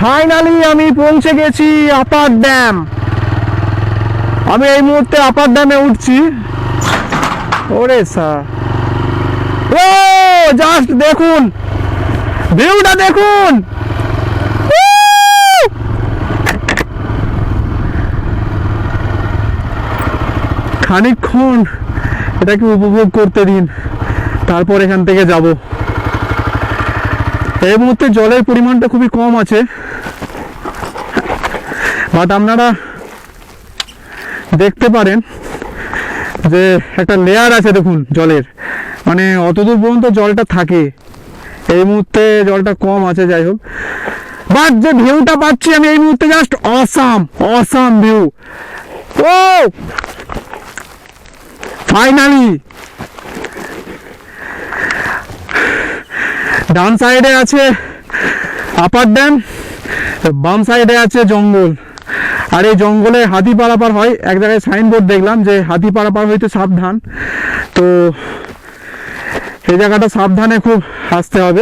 Finally আমি পৌঁছে গেছি আপার ড্যাম আমি এই মুহূর্তে আপার ড্যামে উঠছি। ওরে স্যার। ও জাস্ট দেখুন। ভিউটা দেখুন! খানিকক্ষণ এটাকে উপভোগ করতে দিন। তারপর এখান থেকে যাব। এই মুহূর্তে জলের পরিমাণটা খুবই কম আছে। বাট আপনারা দেখতে পারেন যে একটা লেয়ার আছে দেখুন জলের। মানে অতদূর পর্যন্ত জলটা থাকে। এই মুহূর্তে জলটা কম আছে, যাই হোক। বাট যে ভিউটা পাচ্ছি আমি এই মুহূর্তে জাস্ট অসাম অসাম ভিউ ও! ফাইনালি ডান সাইডে আছে আপার ড্যাম, বাম সাইডে আছে জঙ্গল। আর এই জঙ্গলে হাতি পারাপার হয়, এক জায়গায় সাইনবোর্ড দেখলাম যে হাতি পারাপার হইতে সাবধান। তো এই জায়গাটা সাবধানে খুব আসতে হবে।